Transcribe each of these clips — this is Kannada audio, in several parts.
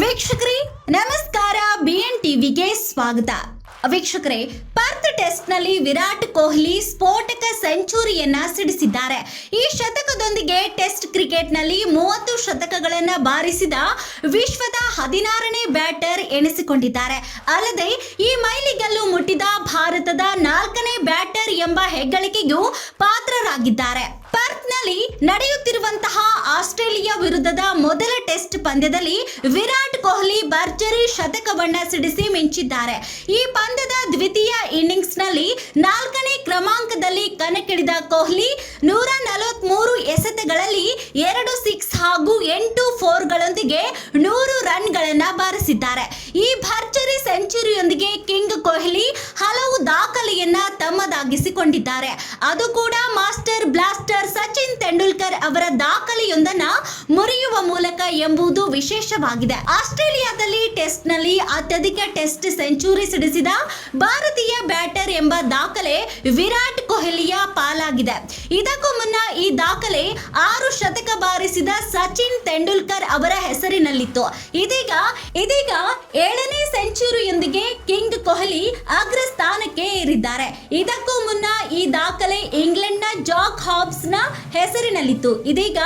ವೀಕ್ಷಕರೇ, ನಮಸ್ಕಾರ ಬಿ ಎನ್ ಟಿವಿಗೆ ಸ್ವಾಗತ. ವೀಕ್ಷಕರೇ, ಪರ್ತ್ ಟೆಸ್ಟ್ನಲ್ಲಿ ವಿರಾಟ್ ಕೊಹ್ಲಿ ಸ್ಫೋಟಕ ಸೆಂಚುರಿಯನ್ನ ಸಿಡಿಸಿದ್ದಾರೆ. ಈ ಶತಕದೊಂದಿಗೆ ಟೆಸ್ಟ್ ಕ್ರಿಕೆಟ್ನಲ್ಲಿ ಮೂವತ್ತು ಶತಕಗಳನ್ನು ಬಾರಿಸಿದ ವಿಶ್ವದ ಹದಿನಾರನೇ ಬ್ಯಾಟರ್ ಎನಿಸಿಕೊಂಡಿದ್ದಾರೆ. ಅಲ್ಲದೆ, ಈ ಮೈಲಿಗಲ್ಲು ಮುಟ್ಟಿದ ಭಾರತದ ನಾಲ್ಕನೇ ಬ್ಯಾಟರ್ ಎಂಬ ಹೆಗ್ಗಳಿಕೆಗೂ ಪಾತ್ರರಾಗಿದ್ದಾರೆ. ಪರ್ತ್ನಲ್ಲಿ ನಡೆಯುತ್ತಿರುವಂತಹ ಆಸ್ಟ್ರೇಲಿಯಾ ವಿರುದ್ಧದ ಮೊದಲ ಟೆಸ್ಟ್ ಪಂದ್ಯದಲ್ಲಿ ವಿರಾಟ್ ಕೊಹ್ಲಿ ಭರ್ಜರಿ ಶತಕವನ್ನ ಸಿಡಿಸಿ ಮಿಂಚಿದ್ದಾರೆ. ಈ ಪಂದ್ಯದ ದ್ವಿತೀಯ ಇನ್ನಿಂಗ್ಸ್ನಲ್ಲಿ ನಾಲ್ಕನೇ ಕ್ರಮಾಂಕದಲ್ಲಿ ಕಣಕ್ಕಿಳಿದ ಕೊಹ್ಲಿ ನೂರ ನಲವತ್ಮೂರು ಎಸೆತಗಳಲ್ಲಿ ಎರಡು ಸಿಕ್ಸ್ ಹಾಗೂ ಎಂಟು ಫೋರ್ಗಳೊಂದಿಗೆ ನೂರು ರನ್ಗಳನ್ನು ಬಾರಿಸಿದ್ದಾರೆ. ಈ ಭರ್ಜರಿ ಸೆಂಚುರಿಯೊಂದಿಗೆ ಕಿಂಗ್ ಕೊಹ್ಲಿ ಹಲವು ದಾಖಲೆಯನ್ನ ತಮ್ಮದಾಗಿಸಿಕೊಂಡಿದ್ದಾರೆ. ಅದು ಕೂಡ ಮಾಸ್ಟರ್ ಬ್ಲಾಸ್ಟರ್ ಸಚಿನ್ ತೆಂಡೂಲ್ಕರ್ ಅವರ ದಾಖಲೆಯೊಂದನ್ನ ಮುರಿಯುವ ಮೂಲಕ ಎಂಬುದು ವಿಶೇಷವಾಗಿದೆ. ಆಸ್ಟ್ರೇಲಿಯಾದಲ್ಲಿ ಟೆಸ್ಟ್ನಲ್ಲಿ ಅತ್ಯಧಿಕ ಟೆಸ್ಟ್ ಸೆಂಚುರಿ ಸಿಡಿಸಿದ ಭಾರತೀಯ ಬ್ಯಾಟರ್ ಎಂಬ ದಾಖಲೆ ವಿರಾಟ್ ಕೊಹ್ಲಿಯ ಪಾಲಾಗಿದೆ. ಇದಕ್ಕೂ ಮುನ್ನ ಈ ದಾಖಲೆ ಆರು ಶತಕ ಬಾರಿಸಿದ ಸಚಿನ್ ತೆಂಡೂಲ್ಕರ್ ಅವರ ಹೆಸರಿನಲ್ಲಿತ್ತು. ಇದೀಗ ಇದೀಗ ಏಳನೇ ಸೆಂಚುರಿಯೊಂದಿಗೆ ಕಿಂಗ್ ಕೊಹ್ಲಿ ಅಗ್ರ ಸ್ಥಾನಕ್ಕೆ ಏರಿದ್ದಾರೆ. ಇದಕ್ಕೂ ಮುನ್ನ ಈ ದಾಖಲೆ ಇಂಗ್ಲೆಂಡ್ನ ಜಾಕ್ ಹಾಬ್ಸ್ನ ಹೆಸರಿನಲ್ಲಿತ್ತು. ಇದೀಗ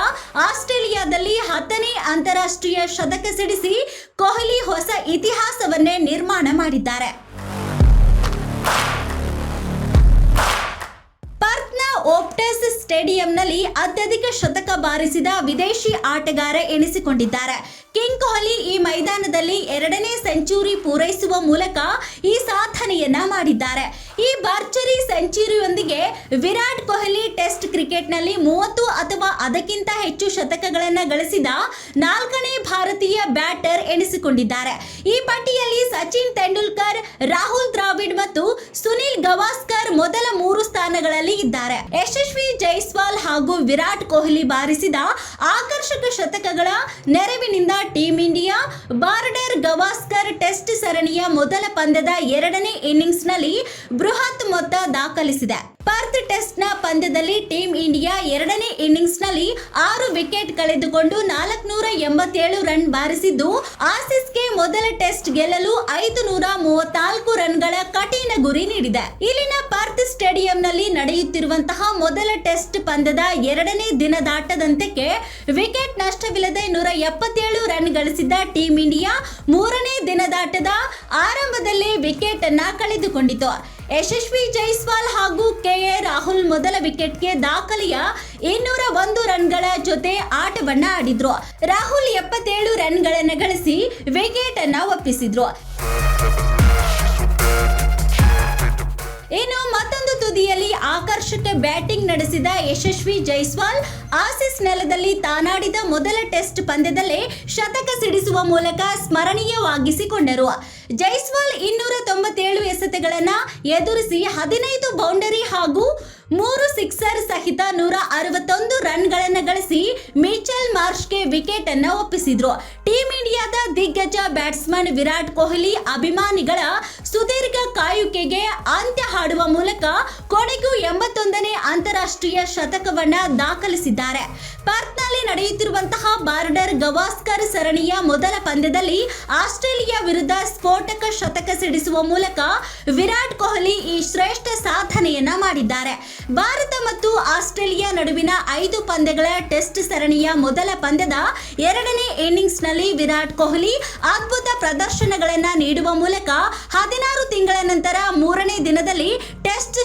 ಆಸ್ಟ್ರೇಲಿಯಾದಲ್ಲಿ ಹತ್ತನೇ ಅಂತಾರಾಷ್ಟ್ರೀಯ ಶತಕ ಸಿಡಿಸಿ ಕೊಹ್ಲಿ ಹೊಸ ಇತಿಹಾಸವನ್ನೇ ನಿರ್ಮಾಣ ಮಾಡಿದ್ದಾರೆ. ಓಪ್ಟಸ್ ಸ್ಟೇಡಿಯಂನಲ್ಲಿ ಅತ್ಯಧಿಕ ಶತಕ ಬಾರಿಸಿದ ವಿದೇಶಿ ಆಟಗಾರ ಎನಿಸಿಕೊಂಡಿದ್ದಾರೆ. ಕಿಂಗ್ ಕೊಹ್ಲಿ ಈ ಮೈದಾನದಲ್ಲಿ ಎರಡನೇ ಸೆಂಚುರಿ ಪೂರೈಸುವ ಮೂಲಕ ಈ ಸಾಧನೆಯನ್ನ ಮಾಡಿದ್ದಾರೆ. ಈ ಭರ್ಜರಿ ಸೆಂಚುರಿಯೊಂದಿಗೆ ವಿರಾಟ್ ಕೊಹ್ಲಿ ಟೆಸ್ಟ್ ಕ್ರಿಕೆಟ್ನಲ್ಲಿ ಮೂವತ್ತು ಅಥವಾ ಅದಕ್ಕಿಂತ ಹೆಚ್ಚು ಶತಕಗಳನ್ನು ಗಳಿಸಿದ ನಾಲ್ಕನೇ ಭಾರತೀಯ ಬ್ಯಾಟರ್ ಎನಿಸಿಕೊಂಡಿದ್ದಾರೆ. ಈ ಪಟ್ಟಿಯಲ್ಲಿ ಸಚಿನ್ ತೆಂಡೂಲ್ಕರ್, ರಾಹುಲ್ ದ್ರಾವಿಡ್ ಮತ್ತು ಸುನಿಲ್ ಗವಾಸ್ಕರ್ ಮೊದಲ ಮೂರು ಸ್ಥಾನಗಳಲ್ಲಿ ಇದ್ದಾರೆ. ಯಶಸ್ವಿ ಜೈಸ್ವಾಲ್ ಹಾಗೂ ವಿರಾಟ್ ಕೊಹ್ಲಿ ಬಾರಿಸಿದ ಆಕರ್ಷಕ ಶತಕಗಳ ನೆರವಿನಿಂದ team India Border Gavaskar test ಸರಣಿಯ ಮೊದಲ ಪಂದ್ಯದ ಎರಡನೇ ಇನ್ನಿಂಗ್ಸ್ನಲ್ಲಿ ಬೃಹತ್ ಮೊತ್ತ ದಾಖಲಿಸಿದೆ. ಪರ್ತ್ ಟೆಸ್ಟ್ನ ಪಂದ್ಯದಲ್ಲಿ ಟೀಂ ಇಂಡಿಯಾ ಎರಡನೇ ಇನ್ನಿಂಗ್ಸ್ನಲ್ಲಿ ಆರು ವಿಕೆಟ್ ಕಳೆದುಕೊಂಡು ನಾಲ್ಕುನೂರ ಎಂಬತ್ತೇಳು ರನ್ ಬಾರಿಸಿದ್ದು, ಆಸೀಸ್ಗೆ ಮೊದಲ ಟೆಸ್ಟ್ ಗೆಲ್ಲಲು ಐದು ನೂರ ಮೂವತ್ನಾಲ್ಕು ರನ್ಗಳ ಕಠಿಣ ಗುರಿ ನೀಡಿದೆ. ಇಲ್ಲಿನ ಪರ್ತ್ ಸ್ಟೇಡಿಯಂನಲ್ಲಿ ನಡೆಯುತ್ತಿರುವಂತಹ ಮೊದಲ ಟೆಸ್ಟ್ ಪಂದ್ಯದ ಎರಡನೇ ದಿನದಾಟದಂತಕ್ಕೆ ವಿಕೆಟ್ ನಷ್ಟವಿಲ್ಲದೆ ನೂರ ಎಪ್ಪತ್ತೇಳು ರನ್ ಗಳಿಸಿದ್ದ ಟೀಂ ಇಂಡಿಯಾ ಮೂರನೇ ದಿನದಾಟದ ಆರಂಭದಲ್ಲೇ ವಿಕೆಟ್ ಅನ್ನ ಕಳೆದುಕೊಂಡಿತು. ಯಶಸ್ವಿ ಜೈಸ್ವಾಲ್ ಕೆಎ ರಾಹುಲ್ ಮೊದಲ ವಿಕೆಟ್ಗೆ ದಾಖಲೆಯ ಇನ್ನೂರ ಒಂದು ರನ್ಗಳ ಜೊತೆ ಆಟವನ್ನ ಆಡಿದ್ರು. ರಾಹುಲ್ ಎಪ್ಪತ್ತೇಳು ರನ್ಗಳನ್ನ ಗಳಿಸಿ ವಿಕೆಟ್ ಅನ್ನ ಒಪ್ಪಿಸಿದ್ರು. ಇನ್ನು ಮತ್ತೊಂದು ತುದಿಯಲ್ಲಿ ಆಕರ್ಷಕ ಬ್ಯಾಟಿಂಗ್ ನಡೆಸಿದ ಯಶಸ್ವಿ ಜೈಸ್ವಾಲ್, ಆಸಿಸ್ ನೆಲದಲ್ಲಿ ತಾನಾಡಿದ ಮೊದಲ ಟೆಸ್ಟ್ ಪಂದ್ಯದಲ್ಲೇ ಶತಕ ಸಿಡಿಸುವ ಮೂಲಕ ಸ್ಮರಣೀಯವಾಗಿಸಿಕೊಂಡರು. ಜೈಸ್ವಾಲ್ ಇನ್ನೂರ ತೊಂಬತ್ತೇಳು ಎಸೆತಗಳನ್ನ ಎದುರಿಸಿ ಹದಿನೈದು ಬೌಂಡರಿ ಹಾಗೂ ಮೂರು ಸಿಕ್ಸರ್ ಸಹಿತ ನೂರ ಅರವತ್ತೊಂದು ರನ್ಗಳನ್ನು ಗಳಿಸಿ ಮಿಚೆಲ್ ಮಾರ್ಷ್ಗೆ ವಿಕೆಟ್ ಅನ್ನು ಒಪ್ಪಿಸಿದ್ರು. ಟೀಂ ಇಂಡಿಯಾದ ದಿಗ್ಗಜ ಬ್ಯಾಟ್ಸ್ಮನ್ ವಿರಾಟ್ ಕೊಹ್ಲಿ ಅಭಿಮಾನಿಗಳ ಸುದೀರ್ಘ ಕಾಯುವಿಕೆಗೆ ಅಂತ್ಯ ಹಾಡುವ ಮೂಲಕ ಕೊನೆಗೂ ಎಂಬತ್ತೊಂದನೇ ಅಂತಾರಾಷ್ಟ್ರೀಯ ಶತಕವನ್ನ ದಾಖಲಿಸಿದ್ದಾರೆ. ಪಾರ್ಕ್ನಲ್ಲಿ ನಡೆಯುತ್ತಿರುವಂತಹ ಬಾರ್ಡರ್ ಗವಾಸ್ಕರ್ ಸರಣಿಯ ಮೊದಲ ಪಂದ್ಯದಲ್ಲಿ ಆಸ್ಟ್ರೇಲಿಯಾ ವಿರುದ್ಧ ಸ್ಫೋಟಕ ಶತಕ ಸಿಡಿಸುವ ಮೂಲಕ ವಿರಾಟ್ ಕೊಹ್ಲಿ ಈ ಶ್ರೇಷ್ಠ ಸಾಧನೆಯನ್ನ ಮಾಡಿದ್ದಾರೆ. ಭಾರತ ಮತ್ತು ಆಸ್ಟ್ರೇಲಿಯಾ ನಡುವಿನ ಐದು ಪಂದ್ಯಗಳ ಟೆಸ್ಟ್ ಸರಣಿಯ ಮೊದಲ ಪಂದ್ಯದ ಎರಡನೇ ಇನ್ನಿಂಗ್ಸ್ನಲ್ಲಿ ವಿರಾಟ್ ಕೊಹ್ಲಿ ಅದ್ಭುತ ಪ್ರದರ್ಶನಗಳನ್ನ ನೀಡುವ ಮೂಲಕ ಹದಿನಾರು ತಿಂಗಳ ನಂತರ ಮೂರನೇ ದಿನದಲ್ಲಿ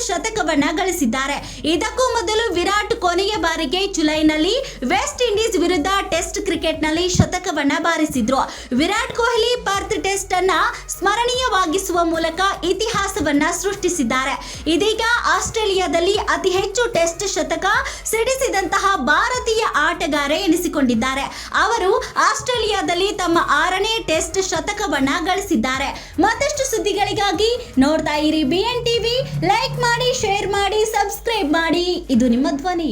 ಶತಕವನ್ನ ಗಳಿಸಿದ್ದಾರೆ. ಇದಕ್ಕೂ ಮೊದಲು ವಿರಾಟ್ ಕೊನೆಯ ಬಾರಿಗೆ ಜುಲೈನಲ್ಲಿ ವೆಸ್ಟ್ ಇಂಡೀಸ್ ವಿರುದ್ಧ ಟೆಸ್ಟ್ ಕ್ರಿಕೆಟ್ನಲ್ಲಿ ಶತಕವನ್ನ ಬಾರಿಸಿದ್ರು. ವಿರಾಟ್ ಕೊಹ್ಲಿ ಪರ್ತ್ ಟೆಸ್ಟ್ ಅನ್ನ ಸ್ಮರಣೀಯವಾಗಿಸುವ ಮೂಲಕ ಇತಿಹಾಸವನ್ನ ಸೃಷ್ಟಿಸಿದ್ದಾರೆ. ಇದೀಗ ಆಸ್ಟ್ರೇಲಿಯಾದಲ್ಲಿ ಅತಿ ಹೆಚ್ಚು ಟೆಸ್ಟ್ ಶತಕ ಸಿಡಿಸಿದಂತಹ ಭಾರತೀಯ ಆಟಗಾರ ಎನಿಸಿಕೊಂಡಿದ್ದಾರೆ. ಅವರು ಆಸ್ಟ್ರೇಲಿಯಾದಲ್ಲಿ ತಮ್ಮ ಆರನೇ ಟೆಸ್ಟ್ ಶತಕವನ್ನ ಗಳಿಸಿದ್ದಾರೆ. ಮತ್ತಷ್ಟು ಸುದ್ದಿಗಳಿಗಾಗಿ ನೋಡ್ತಾ ಇರಿ ಬಿಎನ್ ಟಿವಿ ಲೈಕ್ ಮಾಡಿ ಶೇರ್ ಮಾಡಿ ಸಬ್ಸ್ಕ್ರೈಬ್ ಮಾಡಿ. ಇದು ನಿಮ್ಮ ಧ್ವನಿ.